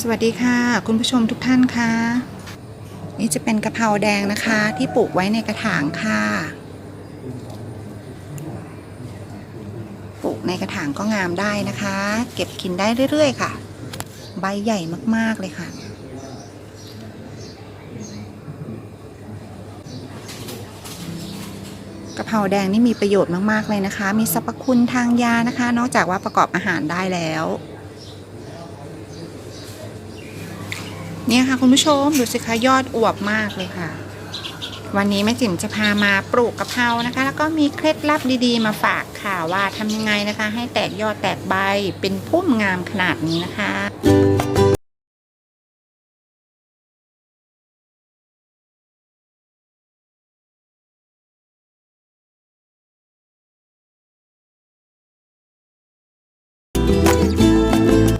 สวัสดีค่ะ คุณผู้ชมทุกท่านค่ะ นี่จะเป็นกะเพราแดงนะคะ ที่ปลูกไว้ในกระถางค่ะ ปลูกในกระถางก็งามได้นะคะ เก็บกินได้เรื่อย ๆ ค่ะ ใบใหญ่มากๆเลยค่ะกะเพราแดงนี่มีประโยชน์มาก ๆ เลยนะคะ มีสรรพคุณทางยานะคะ นอกจากว่าประกอบอาหารได้แล้ว เนี่ยค่ะคุณผู้ชมดูสิคะยอดอวบมากเลยค่ะ วันนี้แม่จิ๋มจะพามาปลูกกะเพรานะคะ แล้วก็มีเคล็ดลับดีๆ มาฝากค่ะว่าทำยังไงนะคะ ให้แตกยอดแตกใบเป็นพุ่มงามขนาดนี้นะคะ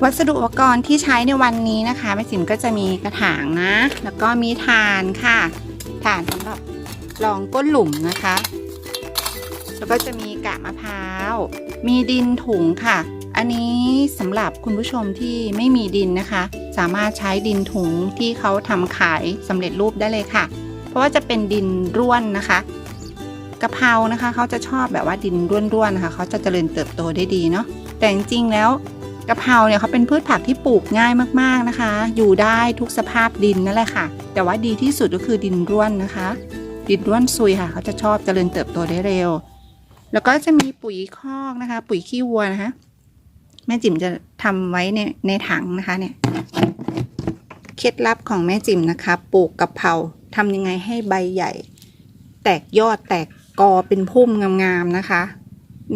วัสดุอุปกรณ์ที่ใช้ในวันนี้นะคะแม่จิ๋มก็จะมีกระถางนะ แล้วก็มีถ่านค่ะถ่านสำหรับรองก้นหลุมนะคะ แล้วก็จะมีกากมะพร้าว มีดินถุงค่ะ อันนี้สำหรับคุณผู้ชมที่ไม่มีดินนะคะ สามารถใช้ดินถุงที่เขาทำขายสำเร็จรูปได้เลยค่ะ เพราะว่าจะเป็นดินร่วนนะคะกะเพรานะคะเขาจะชอบแบบว่าดินร่วนๆนะคะเขาจะเจริญเติบโตได้ดีเนาะแต่จริงๆแล้ว กะเพราเนี่ยเขาเป็นพืชผักที่ปลูกง่ายมากๆนะคะ อยู่ได้ทุกสภาพดินนั่นแหละค่ะ แต่ว่าดีที่สุดก็คือดินร่วนนะคะ ดินร่วนซุยค่ะ เขาจะชอบเจริญเติบโตได้เร็ว แล้วก็จะมีปุ๋ยคอกนะคะ ปุ๋ยขี้วัวนะคะ แม่จิ๋มจะทำไว้ในในถังนะคะเนี่ย เคล็ดลับของแม่จิ๋มนะคะ ปลูกกะเพราทำยังไงให้ใบใหญ่ แตกยอดแตกกอเป็นพุ่มงามๆนะคะ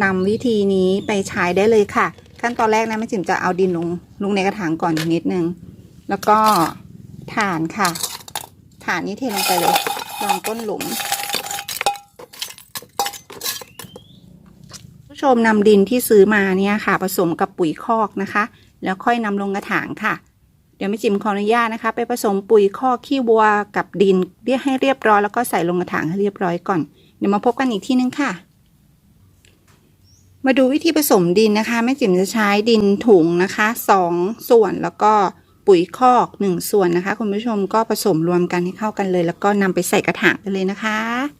นำวิธีนี้ไปใช้ได้เลยค่ะ ขั้นตอนแรกนะแม่จิ๋มจะเอาดินลงลงในกระถางก่อนนิดนึง แล้วก็ถ่านค่ะ ถ่านนี้เทลงไปเลยรองก้นหลุม ผู้ชมนำดินที่ซื้อมาเนี่ยค่ะ ผสมกับปุ๋ยคอกนะคะ แล้วค่อยนำลงกระถางค่ะ เดี๋ยวแม่จิ๋มขออนุญาตนะคะ ไปผสมปุ๋ยคอกขี้วัวกับดินเรียกให้เรียบร้อยแล้วก็ใส่ลงกระถางให้เรียบร้อยก่อน เดี๋ยวมาพบกันอีกที่นึงค่ะ มาดูวิธีผสมดินนะคะแม่จิ๋มจะใช้ดินถุงนะคะสองส่วนแล้วก็ปุ๋ยคอกหนึ่งส่วนนะคะ คุณผู้ชมก็ผสมรวมกันให้เข้ากันเลย แล้วก็นำไปใส่กระถางกันเลยนะคะ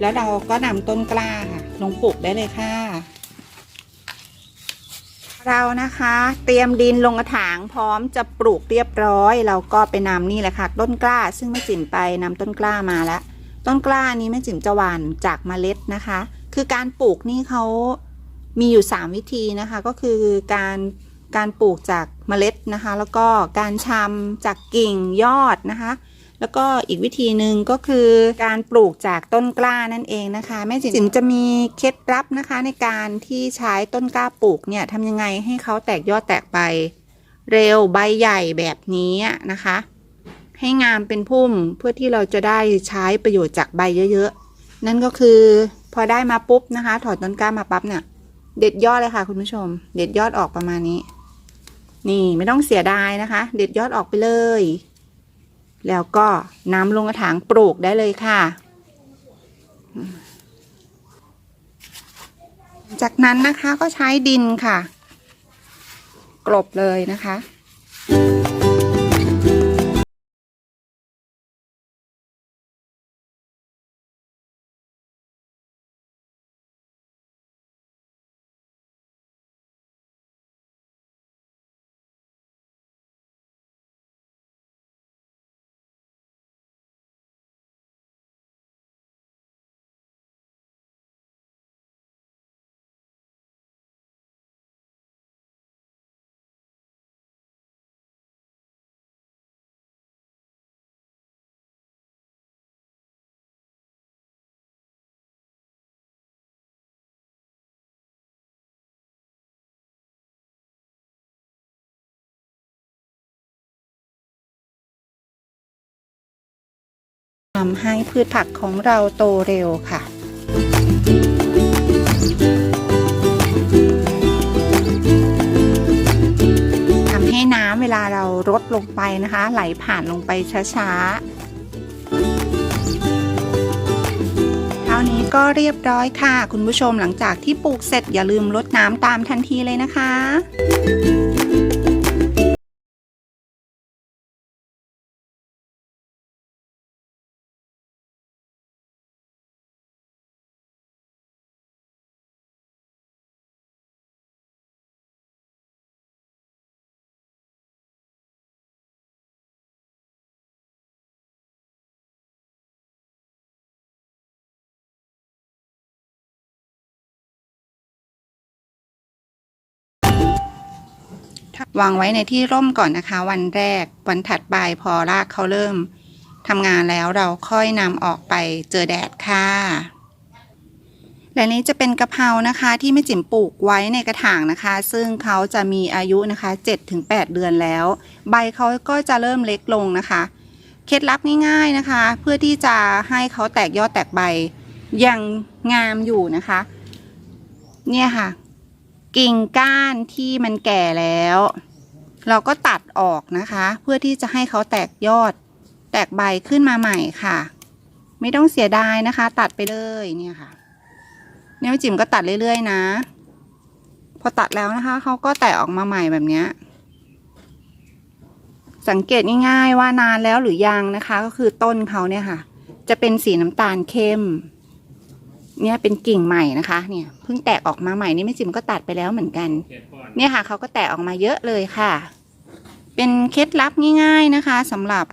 แล้วเราก็นำต้นกล้าค่ะลงปลูกได้เลยค่ะ เรานะคะ เตรียมดินลงกระถางพร้อมจะปลูกเรียบร้อย เราก็ไปนำนี่แหละค่ะ ต้นกล้า ซึ่งแม่จิ๋มไปนำต้นกล้ามาแล้วต้นกล้านี้แม่จิ๋มจะหว่านจากเมล็ดนะคะ คือการปลูกนี่เขามีอยู่ 3 วิธีนะคะ ก็คือการการปลูกจากเมล็ดนะคะ แล้วก็การชำจากกิ่งยอดนะคะ แล้วก็อีกวิธีหนึ่งก็คือการปลูกจากต้นกล้านั่นเองนะคะแม่จิ๋มจะมีเคล็ดลับนะคะ ในการที่ใช้ต้นกล้าปลูกเนี่ยทำยังไงให้เขาแตกยอดแตกใบเร็วใบใหญ่แบบนี้นะคะ ให้งามเป็นพุ่มเพื่อที่เราจะได้ใช้ประโยชน์จากใบเยอะๆ นั่นก็คือพอได้มาปุ๊บนะคะ ถอดต้นกล้ามาปั๊บเนี่ย เด็ดยอดเลยค่ะคุณผู้ชม เด็ดยอดออกประมาณนี้ นี่ไม่ต้องเสียดายนะคะ เด็ดยอดออกไปเลย แล้วก็น้ำลงกระถางปลูกได้เลยค่ะ จากนั้นนะคะก็ใช้ดินค่ะ กลบเลยนะคะ ทำให้พืชผักของเราโตเร็วค่ะ ทำให้น้ำเวลาเรารดลงไปนะคะ ไหลผ่านลงไปช้าๆ เท่านี้ก็เรียบร้อยค่ะ คุณผู้ชมหลังจากที่ปลูกเสร็จอย่าลืมรดน้ำตามทันทีเลยนะคะ วางไว้ในที่ร่มก่อนนะคะ วันแรกวันถัดไปพอรากเขาเริ่มทำงานแล้วเราค่อยนำออกไปเจอแดดค่ะ และนี้จะเป็นกะเพรานะคะที่แม่จิ๋มปลูกไว้ในกระถางนะคะ ซึ่งเขาจะมีอายุนะคะ 7-8 เดือนแล้ว ใบเขาก็จะเริ่มเล็กลงนะคะ เคล็ดลับง่ายๆนะคะ เพื่อที่จะให้เขาแตกยอดแตกใบยังงามอยู่นะคะ เนี่ยค่ะ กิ่งก้านที่มันแก่แล้ว เราก็ตัดออกนะคะ เพื่อที่จะให้เขาแตกยอด แตกใบขึ้นมาใหม่ค่ะ ไม่ต้องเสียดายนะคะ ตัดไปเลยเนี่ยค่ะเนี่ยจิ๋มก็ตัดเรื่อยๆนะ พอตัดแล้วนะคะเขาก็แตกออกมาใหม่แบบนี้สังเกตง่ายๆว่านานแล้วหรือยังนะคะ ก็คือต้นเขาเนี่ยค่ะ จะเป็นสีน้ำตาลเข้ม เนี่ยเป็นกิ่งใหม่นะคะ เนี่ยเพิ่งแตกออกมาใหม่นี่แม่จิ๋มก็ตัดไปแล้วเหมือนกัน เนี่ยค่ะเขาก็แตกออกมาเยอะเลยค่ะ เป็นเคล็ดลับง่าย ๆนะคะสำหรับ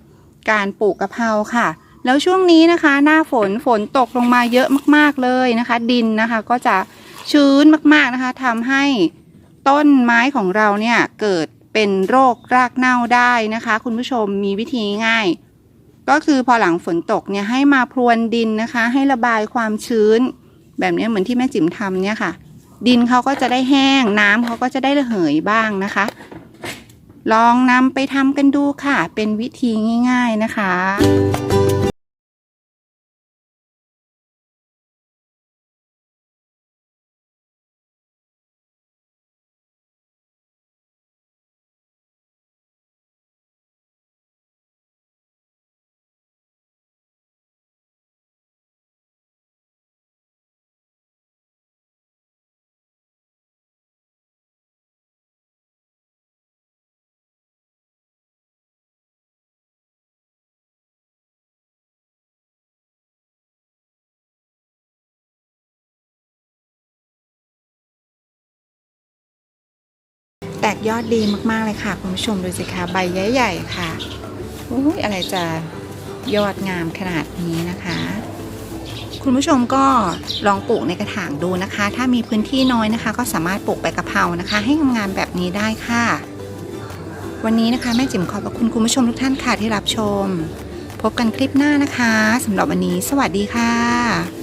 การปลูกกะเพราค่ะ แล้วช่วงนี้นะคะ หน้าฝนฝนตกลงมาเยอะมากๆเลยนะคะ ดินนะคะก็จะชื้นมากๆนะคะทำให้ต้นไม้ของเราเนี่ยเกิดเป็นโรครากเน่าได้นะคะ คุณผู้ชมมีวิธีง่าย ก็คือพอหลังฝนตกเนี่ยให้มาพรวนดินนะคะ ให้ระบายความชื้น แบบนี้เหมือนที่แม่จิ๋มทำเนี่ยค่ะ ดินเขาก็จะได้แห้ง น้ำเขาก็จะได้ระเหยบ้างนะคะ ลองนำไปทำกันดูค่ะ เป็นวิธีง่าย ๆนะคะ แตกยอดดีมากๆเลยค่ะ คุณผู้ชมดูสิคะใบใหญ่ๆค่ะอุ้ยอะไรจะยอดงามขนาดนี้นะคะ คุณผู้ชมก็ลองปลูกในกระถางดูนะคะ ถ้ามีพื้นที่น้อยนะคะ ก็สามารถปลูกใบกะเพรานะคะ ให้งามๆแบบนี้ได้ค่ะ วันนี้นะคะแม่จิ๋มขอบพระคุณคุณผู้ชมทุกท่านค่ะที่รับชม พบกันคลิปหน้านะคะสำหรับวันนี้ สวัสดีค่ะ